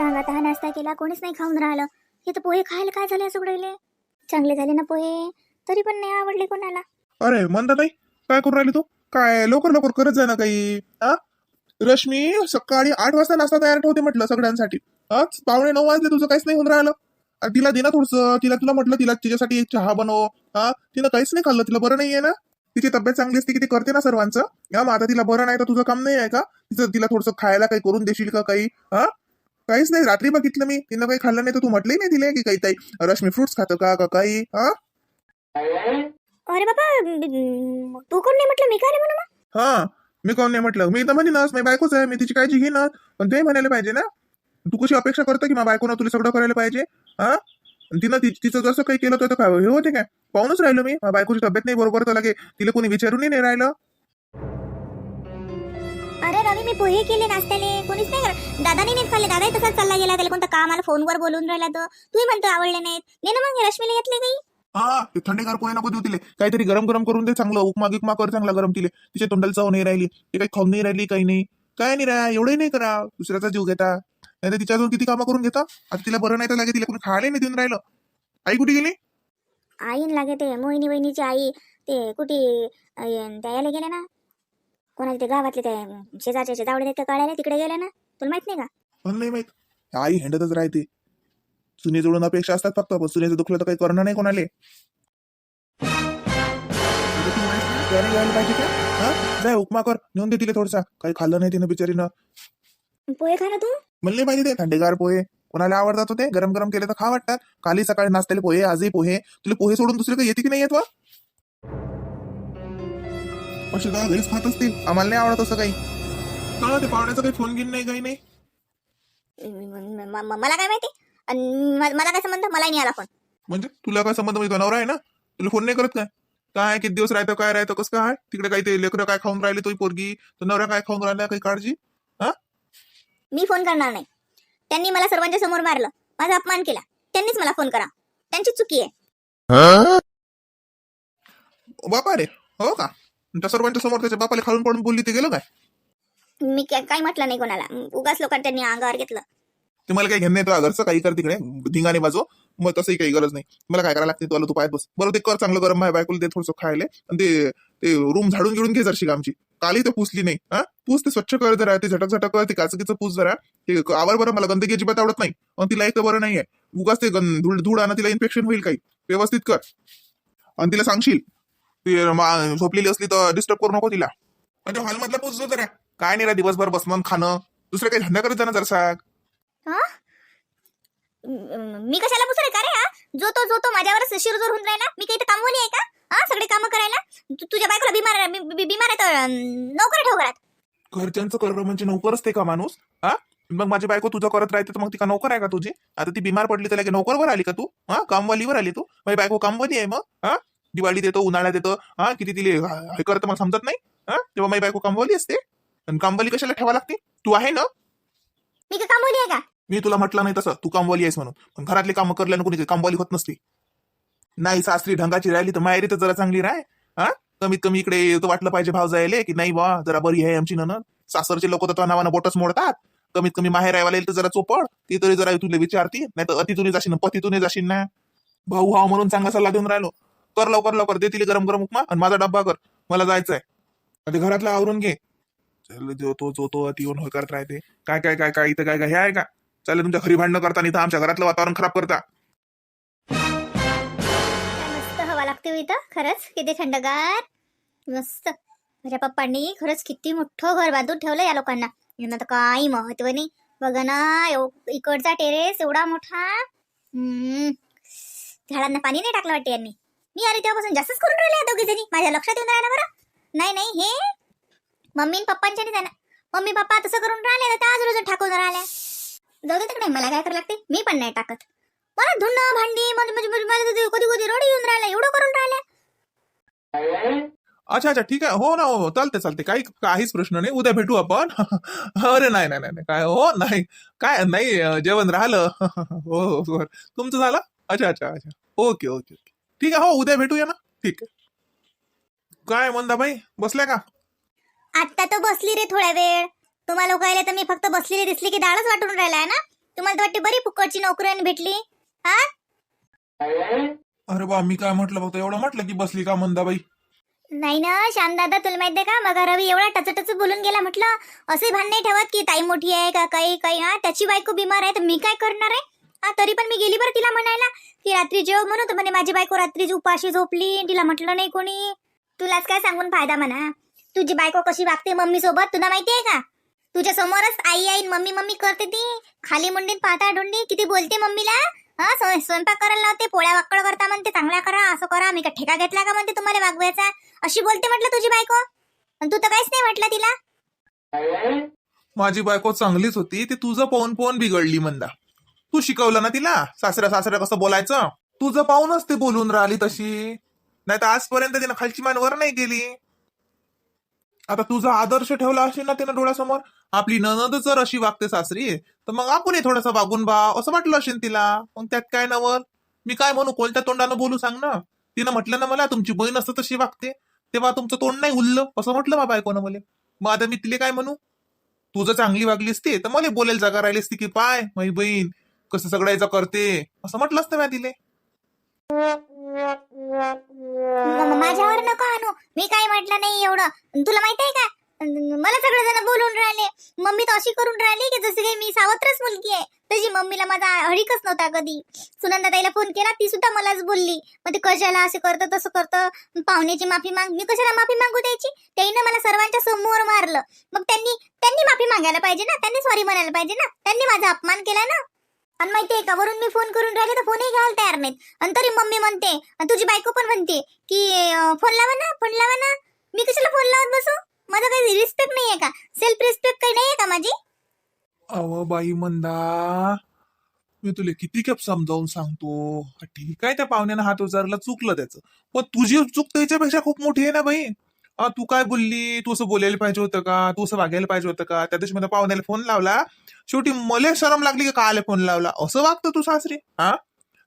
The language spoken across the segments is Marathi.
सांग आता हा नाश्ता केला कोणीच नाही खाऊन राहिलं. हे तर पोहे खायला काय झाले सगळे चांगले झाले ना पोहे? तरी पण नाही आवडले कोणाला. अरे म्हणता नाही काय करून राहिली तू? काय लवकर लवकर करत जा ना काही हा? रश्मी सकाळी आठ वाजता नाश्ता तयार ठेवते म्हटलं सगळ्यांसाठी. आज पावणे नऊ वाजले तुझं काहीच नाही होऊन राहिलं. अरे तिला दे ना थोडस तिला तुला म्हटलं तिला तिच्यासाठी एक चहा बनव. हा? तिनं काहीच नाही खाल्लं तिला बरं नाहीये ना? तिची तब्येत चांगली असते की ती करते ना सर्वांचं? या मग आता तिला बरं नाही तर तुझं काम नाही आहे का? तिचं तिला थोडस खायला काही करून देशील का काही? हा? काहीच नाही. रात्री बघितलं मी. तिनं काही खाल्लं नाही तर तू म्हटलंही नाही तिला की काही काही रश्मी फ्रुट्स खातं का का काही? हा? अरे बाबा म- तू कोण नाही म्हटलं? मी काय म्हणून? हा मी कोण नाही म्हटलं? मी तर म्हणेनच मी बायकोच आहे. मी तिची काळजी घेईनच. पण ते म्हणायला पाहिजे ना. तू कशी अपेक्षा करतो की माझ्या बायकोनं तुला सगळं करायला पाहिजे? हा? आणि तिनं ति- तिचं जसं काही केलं तर काय हे होते काय? पाहूनच राहिलो मी. माझ्या बायकोची तब्येत नाही बरोबर तर लागे तिला कोणी विचारूनही नाही राहिलं. अरे रवी मी पोहे केले नाश्त्याले. कोणीच नाही करत. दादाने नाही खाल्ले. दादाही तसाच चालला गेला. त्याला कोणतं काम आलं फोनवर बोलून राहिला तर तूही म्हणतो आवडले नाहीत. ने ना मग रश्मीला घेतले काही? हा ते थंडीगार पोहे नको देऊ तिले. काहीतरी गरम गरम करून दे चांगलं. उपमा गिकमा कर चांगला गरम तिले. तिच्या तोंडाला चव नाही राहिली. ते काही खाऊन नाही राहिली काही नाही. काय नाही रा एवढंही नाही करा. दुसऱ्याचा जीव घेता. नाही तर तिच्याजवळ किती कामं करून घेता? आता तिला बरं नाही तर लागे तिला कोणी खायला नाही देऊन राहिलं. आई कुठे गेली? आईन लागे ते मोहिनी वहिनीची आई. ते कुठे त्या यायला गेले ना? कोणाच्या ते गावातले ते शेजारच्या शेजावडे ते कळायला तिकडे गेले ना तुला माहीत नाही का? पण नाही माहीत. आई हिंडतच राहते. सुने जोडून अपेक्षा असतात फक्त पण सुनेचं दुखलं तर काही करणं नाही कोणाले. त्याने पाहिजे का? हा? जाय उपमा कर. नेऊन दे तिला थोडसा. काही खाल्लं नाही तिनं बिचारीनं. पोहे खा ना तू? म्हणले पाहिजे ते. थंडेगार पोहे. कोणाला आवडतात होते गरम गरम केले तर खा वाटतात. काली सकाळी नाश्त्याला पोहे आजही पोहे. तुला पोहे सोडून दुसरे काही येते की नाही येत वा? असे का घरीच खात असतील. आम्हाला नाही आवडत असं काही. का ते पाहुण्याचा काही फोन घेऊन नाही काही नाही. म- म- म- मला काय माहिती? अन म- मला काय संबंध? मला नाही आला फोन म्हणजे तुला काय संबंध? म्हणजे नवरा आहे ना? तुला फोन नाही करत काय? काय किती दिवस राहतो काय राहतो कसं काय? तिकडे काही ते लेकरं काय खाऊन राहिले तोही पोरगी तर नवरा काय खाऊन राहिला काही काळजी? मी फोन करणार नाही. त्यांनी मला सर्वांच्या समोर मारलं. माझा अपमान केला. त्यांनीच मला फोन करा. त्यांची चुकी आहे. बापा रे हो का? त्या सर्वांच्या समोर त्याच्या बापाला खालून पडून बोलली ते गेलं काय? मी काय म्हटलं नाही कोणाला. उगाच लोकांनी त्यांनी अंगावर घेतलं. ते मला काही घेणं नाही तो घरचं काही कर तिकडे. धिंगाने बाजू मग तसंही काही गरज नाही. मला काय करायला लागते तुला तू पाहत बस. बरं ते कर चांगलं गरम आहे बायकोला दे थोडंसं खायला. आणि ते ते रूम झाडून घेऊन घे जरशी आमची. काली तर पुसली नाही. हा? पूस ते स्वच्छ कर जरा. ते झटक झटक कर ते काचकीचं पूस जरा. ते आवर बरं मला गंदगी अजिबात आवडत नाही. आणि तिला एक तर बरं नाहीये. उगाच ते धूळ धूळ आणा तिला इन्फेक्शन होईल काही. व्यवस्थित कर. आणि तिला सांगशील? ती झोपलेली असली तर डिस्टर्ब करू नको तिला. म्हणजे हॉलमधला जो जरा काय नाही रा दिवसभर बसणं खाणं दुसरं काही धंदा करत जा ना जरा म- मी कशाला पुसरे का रे हा? जो तो जो तो माझ्यावरच शिरजोर होऊन राहिला. मी काही तर कामवाली आहे का? हा सगळे कामं करायला? तू तुझ्या बायकोला बिमार आहे- बि- बि- बिमार आहे तर अं, नोकर ठेव घरात. घरच्यांचं करणं म्हणजे नोकर असते का माणूस? हा? मग माझी बायको तुझं करत राहते तर मग ती का नोकर आहे का तुझी? आता ती बिमार पडली तर लगे नोकरवर आली का तू? हा? कामवालीवर आली तू? माझी बायको कामवाली आहे मग हा? दिवाळीत येतो उन्हाळ्यात येतो. हा किती तिले हे करतं मला समजत नाही. हा तेव्हा माझी बायको कामवाली असते. आणि कामवाली कशाला ठेवा लागते? तू आहे ना? मी का कामवाली आहे का? मी तुला म्हटलं नाही तसं. तू कामवाली आहेस म्हणून. पण घरातली कामं करल्यानं कोणी कामवाली होत नसती. नाही सासरी ढंगाची राहिली तर माहेरी तर जरा चांगली राह हा? कमीत कमी इकडे तर वाटलं पाहिजे भाव जायले की नाही बा जरा बरी आहे आमची ननद सासरचे लोक तर नावानं बोटच मोडतात. कमीत कमी माहेर रायवाला येईल तर जरा चोपड. ती तरी जरा तुला विचारती. नाही तर अतितुनी जाशील ना पतितुनी जाशील ना. भाऊ भाऊ म्हणून चांगला सल्ला देऊन राहिलो. कर लवकर लवकर. दे तिला गरम गरम उपमा आणि माझा डब्बा कर. मला जायचंय. आणि घरातला घरातलं आवरून घे. चल, जो तो जो तो अति येऊन होय करत राहते. काय काय काय काय इथं काय काय हे आहे का? चालेल तुमच्या घरी भांडणं करता नाही तर आमच्या घरातलं वातावरण खराब करता. मस्त हवा लागते हो इथं खरंच. किती थंडगार. मस्त. माझ्या पप्पांनी खरंच किती मोठं घर बांधून ठेवलं या लोकांना. यांना तर काही महत्त्व नाही. बघा ना एव- इकडचा टेरेस एवढा मोठा. हम्म. झाडांना पाणी नाही टाकलं वाटते यांनी. मी अरे तेव्हापासून जास्तच करून राहिले या दोघी जणी. माझ्या लक्षात येऊन राहिलं बरं. नाही नाही हे मम्मी आणि पप्पांच्या नाही जाणार मम्मी पप्पा तसं करून राहिले तर आज रोज टाकून राहिल्या जाऊ दे तिकडे मला काय करायला लागते? मी पण नाही टाकत. मला धुणं भांडी म्हणजे कधी कधी रडी येऊन राहिला एवढं करून राहिल्या अच्छा अच्छा ठीक आहे. हो ना हो, हो चालते चालते. काही काहीच प्रश्न नाही. उद्या भेटू आपण. अरे नाही नाही नाही नाही, काय हो नाही. काय नाही जेवण राहिलं. हो, हो तुमचं झालं? अच्छा अच्छा अच्छा. Okay okay okay. ठीक आहे हो उद्या भेटूया ना. ठीक आहे. काय म्हणता बाई बसल्या का? आता तर बसली रे थोड्या वेळ. तुम्हाला लोकायला तर मी फक्त बसलेली दिसली की डाळच वाटून राहिलाय ना. तुम्हाला तर वाटते बरी फुकटची नोकरी भेटली. हा? अरे बा मी काय म्हटलं फक्त एवढं म्हटलं की बसली का मंदाबाई? नाही ना श्याम दादा तुला माहितीये का? मग रवी एवढा टचटच बोलून गेला म्हटलं असे भान नाही ठेवत की ताई मोठी आहे का काही काही हा? त्याची बायको बिमार आहे तर मी काय करणार आहे? हा तरी पण मी गेली बरं तिला म्हणायला. की रात्री जेव म्हणून म्हणे माझी बायको रात्री उपाशी झोपली. तिला म्हटलं नाही कोणी. तुलाच काय सांगून फायदा म्हणा. तुझी बायको कशी वागते मम्मी सोबत तुला माहितीये का? तुझ्या समोरच आई आई मम्मी मम्मी करते ती. खाली मुंडीत पाहता ढोंडी किती बोलते मम्मीला? हा स्वयंपाक करायला लावते पोळ्या वाकड करता म्हणते चांगला करा असं करा मी का ठेका घेतला का म्हणते तुम्हाला वागवायचा? अशी बोलते म्हटलं तुझी बायको. तू तर काहीच नाही म्हटलं तिला. माझी बायको चांगलीच होती ती तुझं पाहून पाहून बिघडली मंदा. तू शिकवलं ना तिला? सासऱ्या सासऱ्या कसं बोलायचं? तुझं पाहूनच ते बोलून राहिली तशी. नाही तर आजपर्यंत तिनं खालची मान वर नाही गेली आता तुझा आदर्श ठेवला असेल ना तिनं डोळ्यासमोर? आपली ननद जर अशी वागते सासरी तर मग आपणही थोडंसं वागून बा असं वाटलं असेल तिला. मग त्यात काय नवल? मी काय म्हणू? कोणत्या तोंडानं बोलू सांग ना? तिनं म्हटलं ना मला तुमची बहीण असतं तशी वागते. तेव्हा तुमचं तोंड नाही उरलं. असं म्हटलं बा बायकोनं मला. मग आता मी तिले काय म्हणू? तुझं चांगली वागली ती तर मला बोलायला जागा राहिली असती की पाय माझी बहीण. कसं सगळ्याचं करते? असं म्हटलं असतं मी तिले. म- माझ्यावर नको आणू. मी काही म्हटलं नाही एवढं. तुला माहीत आहे का? मला मला सगळेजण बोलून राहिले. मम्मी तर अशी करून राहिली की जसं काही मी सावत्रच मुलगी आहे. तशी मम्मीला माझा हडीकच नव्हता कधी. सुनंदा ताईला फोन केला ती सुद्धा मलाच बोलली. मग ते कशाला असं करतं तसं करतं? पाहुण्याची माफी माग मी कशाला माफी मागू द्यायची? त्याईनं मला सर्वांच्या समोर मारलं. मग त्यांनी त्यांनी माफी मागायला पाहिजे ना? त्यांनी सॉरी म्हणायला पाहिजे ना? त्यांनी माझा अपमान केला ना? आणि माहितीये का वरून मी फोन करून राहिले तर फोनही घ्यायला तयार नाहीत. आणि तरी मम्मी म्हणते आणि तुझी बायको पण म्हणते की फोन लावा ना फोन लावा ना. मी कशाला फोन लावत बसू? माझा काही रिस्पेक्ट नाहीये का? सेल्फ रिस्पेक्ट काही नाहीये का माझी? अव बाई मंदा मी तुला किती कॅप समजावून सांगतो. ठीक आहे त्या पाहुण्यानं हात उचारला चुकलं त्याचं. पण तुझी चूक त्याच्यापेक्षा खूप मोठी आहे ना बाई. अ तू काय बोलली? तू असं बोलायला पाहिजे होतं का? तू असं वागायला पाहिजे होतं का? त्या दिवशी मला पाहुण्याला फोन लावला. शेवटी मला शरम लागली की कायला फोन लावला? असं वागतं तू सासरी? हा?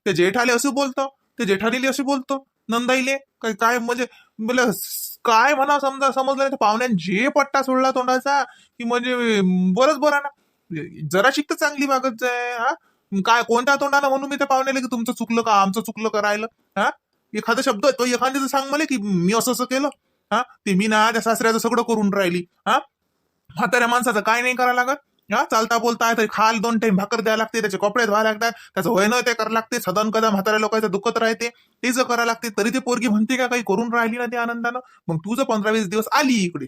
ते जेठाले असं बोलतो. ते जेठालीले असं बोलतो. नंदाईले? काय काय म्हणजे मला काय म्हणा समजा समजलं नाही. तर पाहुण्याने जे पट्टा सोडला तोंडाचा की म्हणजे बरंच बरं ना. जरा शिकत चांगली मागत जाय हा? काय कोणत्या तोंडाला म्हणून मी ते पाहुण्याला की तुमचं चुकलं का? आमचं चुकलं का राहिलं हा? एखादा शब्द तो एखाद्याचं सांग मला की मी असं असं केलं. हा? ते मी ना त्या सासऱ्याचं सगळं करून राहिली हा? म्हाताऱ्या माणसाचं काय नाही करायला लागत? हा? चालता बोलता तरी खाल दोन टाइम भाकर द्यावं लागते त्याचे कपडे धुवा लागतात त्याचं वय ते करावं लागते सदन कदा म्हाताऱ्या लोकांचं दुखत राहते ते जर करायला लागते तरी ते पोरगी म्हणते का काही करून राहिली ना ते आनंदानं? मग तुझं पंधरा वीस दिवस आली इकडे.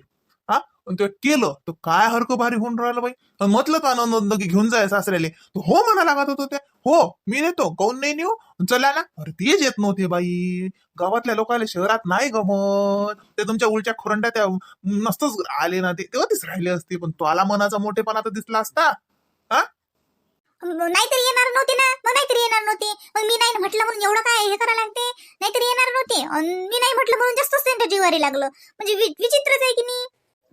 हा? पण ते केलं. तर काय हरकं भारी होऊन राहिलं बाई? म्हटलं तर आनंद की घेऊन जाय सासऱ्याले. तर हो म्हणा लागत होतो ते. हो मी नेतो. काऊन नाही नेऊ? चला ना. अरे तेच येत नव्हते बाई. गावातल्या लोकांना शहरात नाही गमत. ते तुमच्या उलच्या खुरंड्या त्या नसतच आले ना ते. तेव्हा राहिले असते. पण तो आला मनाचा मोठेपणा तर दिसला असता. हा? नाहीतरी येणार नव्हते ना. मग नाहीतरी येणार नव्हते. मग मी नाही म्हटलं म्हणून एवढं काय हे करायला लागते? नाहीतरी येणार नव्हते. मी नाही म्हटलं म्हणून जास्तच त्यांच्या जीवारी लागलं. म्हणजे विचित्रच आहे की नाही?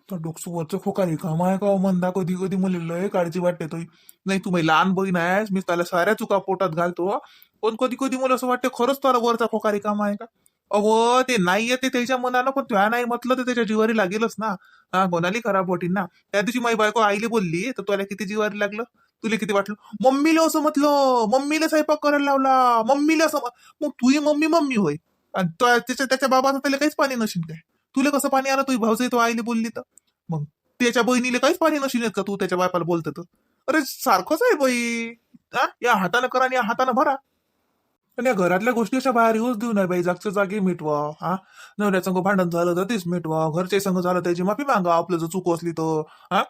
तर डोकसं वरचं खोकारी काम आहे का हो म्हणता कधी कधी मला लय काळजी वाटते तो नाही तुम्ही लहान बहीण आहेस मी त्याला साऱ्या चुका पोटात घालतो पण कधी कधी मला असं वाटतं खरंच त्याला वरचा खोकारी काम आहे का? अव ते नाही येते त्याच्या मनानं पण त्या नाही म्हटलं तर त्याच्या जिवारी लागेलच ना. हा कोणाली खराब वाटीन ना. त्या दिवशी माझी बायको आईले बोलली तर तुला किती जिवारी लागलं? तुला किती वाटलं? मम्मीला असं म्हटलं मम्मीला स्वयंपाक करायला लावला मम्मीला असं मग तुझी मम्मी मम्मी होय. आणि त्याच्या त्याच्या बाबाचं त्याला काहीच पाणी नशील काय? तुला कसं पाणी आलं? तुझी भाऊचं तो आईले बोलली तर. मग त्याच्या बहिणीला काहीच पाणी नशील का? तू त्याच्या बायपाला बोलत तर अरे सारखंच आहे बाई. या हातानं करा आणि या हातानं भरा. पण या घरातल्या गोष्टी अशा बाहेर येऊच देऊ नये बाई. जागच्या जागी मिटवा हा? नवऱ्या संग भांडण झालं तर तेच मिटवा. घरच्या संग झालं त्याची माफी मागा. आपलं जर चूक असली तर हा?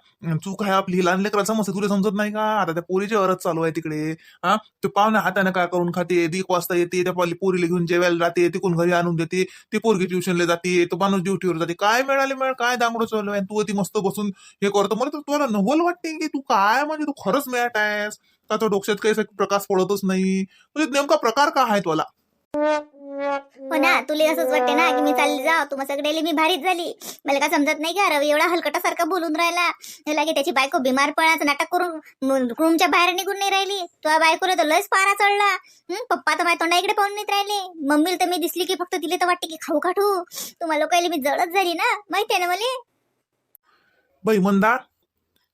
चूक आहे आपली. लहान लेकरा समजते. तुला समजत नाही का? आता त्या पोरीची अरज चालू आहे तिकडे हा? ते पाहुण्या हाताने काय करून खाते? एक वाजता येते त्या पाली पोरीला घेऊन जेवायला जाते तिकून घरी आणून देते. ती पोरगी ट्युशनला जाते तो माणूस ड्युटीवर जाते. काय मिळाले मिळाल? काय दांगडं चालू आहे? तू ती मस्त बसून हे करतो. मला तर तुला नवल वाटते की तू काय? म्हणजे तू खरंच मिळत आहेस. का तो डोक्यात काही प्रकाश पडतच नाही. म्हणजे नेमका प्रकार काय आहे तुला हो ना तुला असंच वाटते ना की मी चालली जा तू मग सगळे मी भारीच झाली. मला काय समजत नाही का रवी एवढा हलकटासारखा बोलून राहिला. लागे त्याची बायको बिमार पडायचं नाटक करून रूमच्या बाहेर निघून नाही राहिली. तुझ्या बायकोला तर लयच पारा चढला. पप्पा तर माझ्या तोंडा इकडे पाहून नाही राहिले. मम्मीला तर मी दिसली की फक्त तिला तर वाटते की खाऊ खाठू तुम्हाला लोकायला मी जळत झाली ना माहिती आहे ना मला? बाई मंदा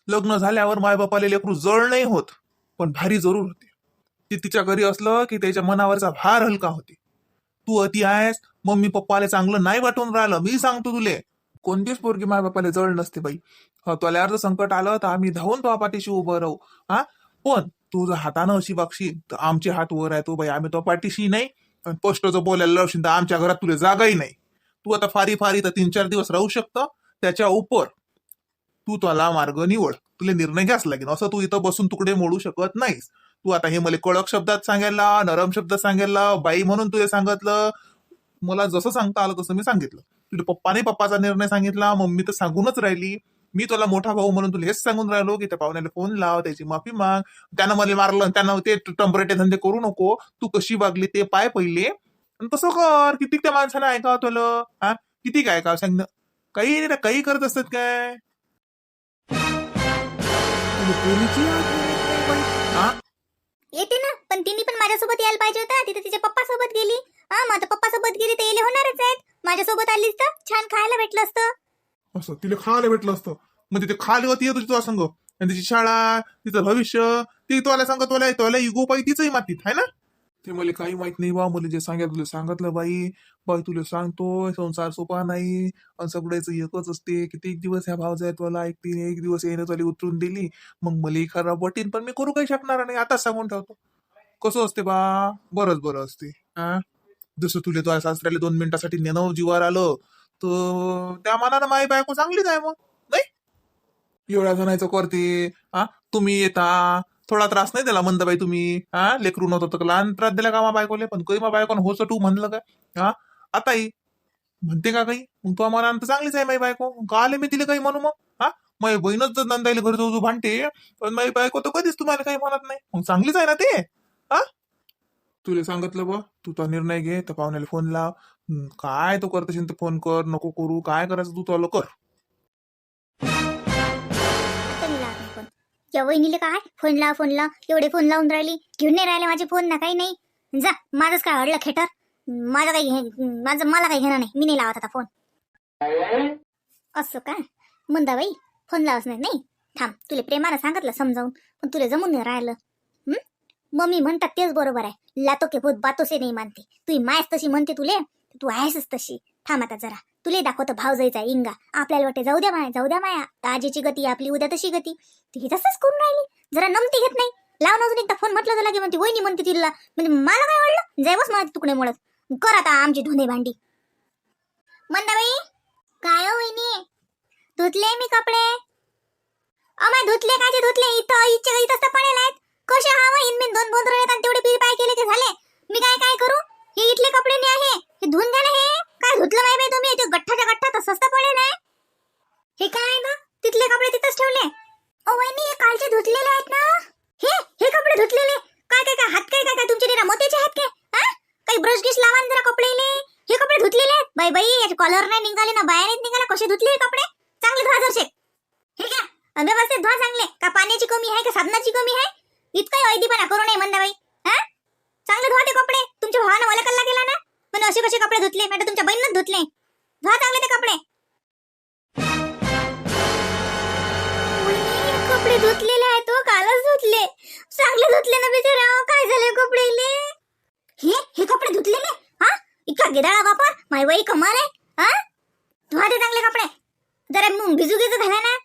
लग्न झाल्यावर माय बापाला लेकरू जळ नाही होत. पण भारी जरूर होते. ती तिच्या घरी असलं की त्याच्या मनावरचा भार हलका होते. तू अति आहेस मम्मी पप्पाला चांगलं नाही वाटून राहिलं मी सांगतो तुले. कोणतीच पोरगी माय बापाला जवळ नसते बाई. हा, तुला अर्ध संकट आलं तर आम्ही धावून तो पाठीशी उभं राहू. हा? पण तू जर हातानं अशी बघशील तर आमचे हात वर आहे तो बाई. आम्ही तो पाठीशी नाही. आणि पोस्टचं बोलायला लावशील तर आमच्या घरात तुला जागाही नाही. तू आता फारी फारी तर तीन चार दिवस राहू शकतं. त्याच्या उपर तू त्याला मार्ग निवड. तुला निर्णय घ्यास लागेल असं तू इथं बसून तुकडे मोडू शकत नाहीस. तू आता हे मला कडक शब्दात सांगायला नरम शब्दात सांगायला बाई म्हणून तुला सांगितलं. मला जसं सांगता आलं तसं मी सांगितलं. तुझ्या पप्पाने पप्पाचा निर्णय सांगितला मम्मी तर सांगूनच राहिली. मी तुला मोठा भाऊ म्हणून तुला हेच सांगून राहिलो की त्या पाहुण्याला फोन लाव त्याची माफी माग. त्यानं मला मारलं त्यानं ते टंपरेटे धंदे करू नको. तू कशी वागली ते पाय पहिले. आणि तसं कर. किती त्या माणसाने ऐकावं तुला? हा? किती काय ऐकावं? सांग ना. काही नाही काही करत असतात काय? तुला पोरीची आठवण येत नाही बाई. हा? येते ना पण तिने पण माझ्यासोबत यायला पाहिजे होता. तिथे तिच्या पप्पा सोबत गेली. हा आता पप्पा सोबत गेली तर येले होणारच आहेत. माझ्यासोबत आलीस तर छान खायला भेटलं असतं. असं तिला खायला भेटलं असतं. म्हणजे ते खाली होती होती तुझ्या संग? आणि तिची शाळा तिचं भविष्य ती तुला सांगत तुला तुला इगो पाहिजे तिचंही मातीत आहे ना? ते मला काही माहीत नाही बा. मला जे सांगितलं तुला सांगितलं बाई. बाई तुला सांगतोय संसार सोपा नाही. आणि सगळ्याचं एकच असते किती दिवस ह्या भाव जाय तुला ऐकतील एक दिवस येणं चाली उतरून दिली. मग मला खराब वाटेल पण मी करू काही शकणार नाही. आता सांगून ठेवतो. कसं असते बा? बरंच बरं असते. हा जसं तुला तुझ्या सासऱ्याला दोन मिनिटासाठी नेणं जीवावर आलं तर त्या मनानं माई बायको चांगलीच आहे मग. नाही? एवढ्या जणांचं करते. हा तुम्ही येता. थोडा त्रास नाही दिला? म्हणता बाई तुम्ही हा? लेकरू नव्हतं तर लहान त्रास दिला का मा बायकोले? पण कधी मा बायकोन होच तू म्हणलं का? हा? आताही म्हणते का काही? मग तो आम्हाला तर चांगलीच आहे माई बायको. का आले मी तिला काही म्हणू मग हा? माझी बहीणच जर नंदाईला घर जाऊ भांडते पण माझी बायको तर कधीच तुम्हाला काही म्हणत नाही. मग चांगलीच आहे ना ते? हा? तुला सांगितलं बा तू तो निर्णय घे तर पाहुण्याला फोन लाव. काय तो करत असेल तर फोन कर नको करू. काय करायचं तू तो कर. या वहिनीले काय? फोन लाव फोन लाव. एवढे फोन लावून राहिली. घेऊन नाही राहिले माझे फोन ना काही नाही. जा माझंच काय अडलं खेटर? माझं काही घे- माझं मला काही घेणं नाही. मी नाही लावत आता फोन. असं का? मंदाबाई फोन लावच नाही नाही. थांब तुला प्रेमानं सांगितलं समजावून. पण तुला जमून नाही राहिलं. मम्मी म्हणतात तेच बरोबर आहे. लातो के भूत बातोसे नाही मानते. तू मायस तशी म्हणते तुले तू आहेसच तशी. थांब आता जरा. तुले दाखवतो भाव जायचा इंगा. आपल्याला वाटते जाऊ द्या माया जाऊ द्या माया. आजीची गती आपली उद्या तशी गती. ती तसंच करून राहिली. जरा नमती घेत नाही. लावून अजून एकदा फोन म्हटलं झाला लागे म्हणते वहिनी म्हणते तिला. म्हणजे मला काय वाटलं? जायवच मला तुकडे मोडत. कर आता आमची धुणे भांडी. मंदाबाई काय हो वहिनी? धुतले मी कपडे? अमाय धुतले काचे धुतले? इथं इच्छा इथं पडेल आहेत. कसे हवं इन दोन बोंद्र येतात तेवढे बिल पाय केले की झाले. मी काय काय करू? हे इथले कपडे नाही आहे. हे धुवून द्या ना हे. काय धुतलं माहिती बाई तुम्ही? ते गठ्ठाच्या गठ्ठा तर स्वस्त पडेल आहे हे काय आहे ना तिथले कपडे तिथंच ठेवले. ओ वहिनी हे कालचे धुतलेले आहेत ना. हे हे कपडे धुतलेले. काय काय काय हात काय काय काय तुमचे निरा मोत्याचे आहेत काय? हा? काही ब्रश गिश लावा जरा कपडेले हे कपडे धुतलेले आहेत. बाई बाई याचे कॉलर नाही निघाले ना बाहेर नाहीत निघाला कसे धुतले हे कपडे? चांगले धुवा जरशे हे घ्या. अन व्यवस्थित धुवा चांगले. का पाण्याची कमी आहे का साधनाची कमी आहे? इतकाही ऐदीपणा करू नये बाई हा? चांगले धुवा ते कपडे. तुमच्या भावानं मला कल्ला केला ना. पण असे कसे कपडे धुतले? मॅडम तुमच्या बहिणीनं धुतले. धुवा चांगले ते कपडे. कपडे धुतलेले आहेत हो कालच धुतले. चांगले धुतले ना बिचारा काय झाले कपडेले हे हे कपडे धुतलेले हा? इतका गिदाळा वापर? माय बाई कमाल आहे हा? धुवा दे चांगले कपडे. जरा मग भिजू गिजू घाला ना?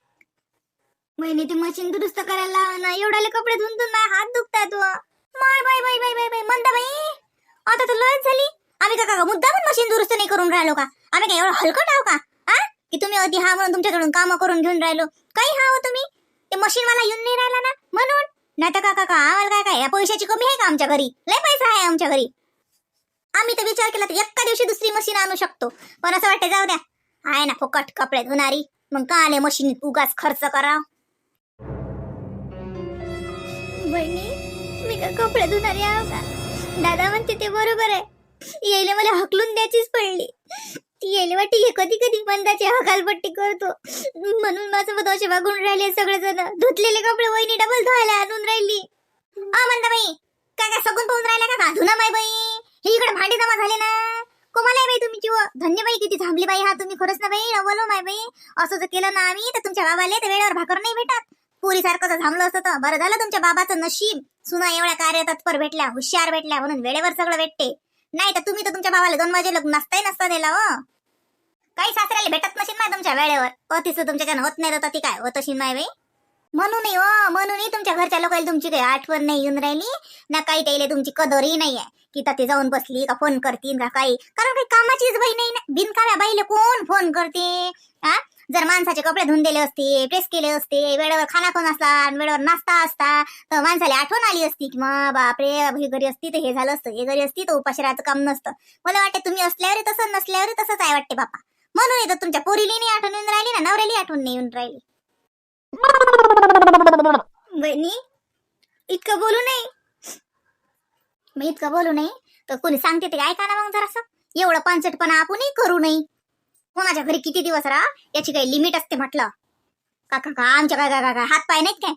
बहिणी ते मशीन दुरुस्त करायला ना. एवढाले कपडे धुवून धुवून हात दुखताय तू हो. माय बाई बाई बाई बाई बाई म्हणता बाई आता तर लयच झाली. आम्ही का का मुद्दा पण मशीन दुरुस्त नाही करून राहिलो का? आम्ही काय एवढं हलकट आहो का? हा की तुम्ही अति हा म्हणून तुमच्याकडून काम करून घेऊन राहिलो. काही हा हो तुम्ही? ते मशीन मला येऊन नाही राहिला ना? म्हणून? नाही तर काका का आम्हाला काय काय? या पैशाची कमी आहे का आमच्या घरी? लय पैसा आहे आमच्या घरी. आम्ही तर विचार केला तर एका दिवशी दुसरी मशीन आणू शकतो. पण असं वाटतं जाऊ द्या. आहे ना फुकट कपडे धुणारी. मग का आले मशीन उगाच खर्च करा बहिणी मी का कपडे धुणारी आहो का? दादा म्हणते ते बरोबर आहे. यायला मला हकलून द्यायचीच पडली. ती यायला वाटते हे कधी कधी बंदाची हकालपट्टी करतो. म्हणून माझं असे वागून राहिले सगळेजण. धुतलेले कपडे वहिनी डबल धुवायला आणून राहिली. आ म्हणता बाई काय काय सगून पाहून राहिला का? धुना बाई बाई हे इकडे भांडे जमा झाले ना. कोमाला बाई तुम्ही जीव. धन्य बाई किती थांबली बाई. हा तुम्ही खरंच ना बाई? नवलो हो, माय बाई असं जर केलं ना आम्ही तर तुमच्या बाबाले तर वेळेवर भाकर नाही भेटत. पुरी सारखं थांबलं असतं तर बरं झालं तुमच्या बाबाचं नशीब. सुना एवढ्या कार्य तत्पर भेटल्या हुशार भेटल्या म्हणून वेळेवर सगळं भेटते. नाही तर तुम्ही तर तुमच्या भावाला दोन वाजे लग्न नसताही नसता दिला हो. काही सासऱ्याला भेटत नशील नाही तुमच्या वेळेवर. अतिस तुमच्याकडनं होत नाही तर ती काय होत असेल नाही बाई? म्हणूनही हो म्हणूनही तुमच्या घरच्या लोकांना तुमची काही आठवण नाही येऊन राहिली. ना काही त्याला तुमची कदरही नाही आहे की ते जाऊन बसली का फोन करतील का काही. कारण काही कामाचीच बाई नाही ना. बिनकाव्या बाईले कोण फोन करते? हा जर माणसाचे कपडे धुवून दिले असते प्रेस केले असते वेळेवर खाना खाऊन असला आणि वेळेवर नाश्ता असता तर माणसाला आठवण आली असती की मग बापरे हे घरी असती तर हे झालं असतं हे घरी असती तर उपाशी राहायचं काम नसतं. मला वाटते तुम्ही असल्यावर तसं नसल्यावर तसंच आहे वाटते बापा म्हणून येतं तुमच्या पोरीली नाही आठवण येऊन राहिली ना नवऱ्याली आठवण नाही येऊन राहिली. बहिणी इतकं बोलू नाही मी इतकं बोलू नाही तर कोणी सांगते ते ऐका ना मग जरासं. एवढं पंचटपणा आपणही करू नाही हो माझ्या घरी किती दिवस राहा? याची काही लिमिट असते म्हटलं. काका का आमच्या काय काय काय हात पाय नाहीत काय?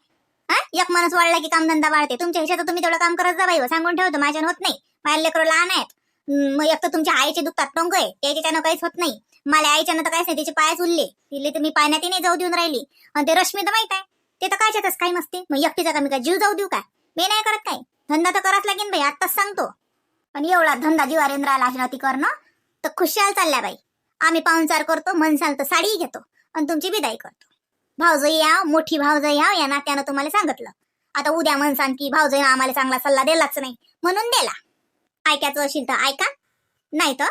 हा? एक माणूस वाढला की कामधंदा वाढते. तुमच्या ह्याच्यात तुम्ही तेवढं काम करत जा बाई हो. सांगून ठेवतो माझ्यानं होत नाही. माझ्या लेकरं लहान आहेत. मग एक तर तुमच्या आईचे दुखतात टोंग आहे. त्याच्यानं काहीच होत नाही. मला आईच्यानं तर काहीच नाही. तिचे पायच उरले तिले तर मी पाण्यातही नाही जाऊ देऊन राहिली. आणि ते रश्मी तर माहीत आहे. ते तर कायच्यातच काही नसते. मग एकटीचा का मी काय जीव जाऊ देऊ काय? मी नाही करत काय? धंदा तर कराच लागेल बाई आत्ताच सांगतो. पण एवढा धंदा जीवारेंद्र आला ती करणं तर खुशाल चालल्या बाई. आम्ही पाहुणचार करतो म्हणसाल तर साडी घेतो आणि तुमची विदाई करतो. भाऊजई या मोठी भाऊजई या या नात्यानं तुम्हाला सांगितलं. आता उद्या म्हणसान की भाऊजईनं आम्हाला चांगला सल्ला दिलाच नाही. म्हणून दिला. ऐकायचं असेल तर ऐका नाही तर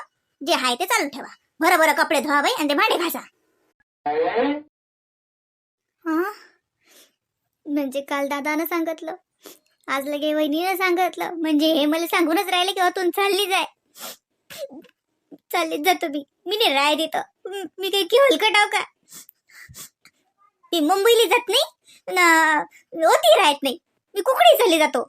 जे आहे ते चालू ठेवा. बरं बरं कपडे धुवा बाई आणि ते भांडे घासा. हा? म्हणजे काल दादानं सांगितलं. आज लगे वहिनीनं सांगितलं. म्हणजे हे मला सांगूनच राहिले की अतून चालली जाय चालले जातो मी. मी नाही राय तिथं मी काही की हलकटाव का? मी मुंबईला जात नाही ना होती राहत नाही. मी कुकडी झाले जातो.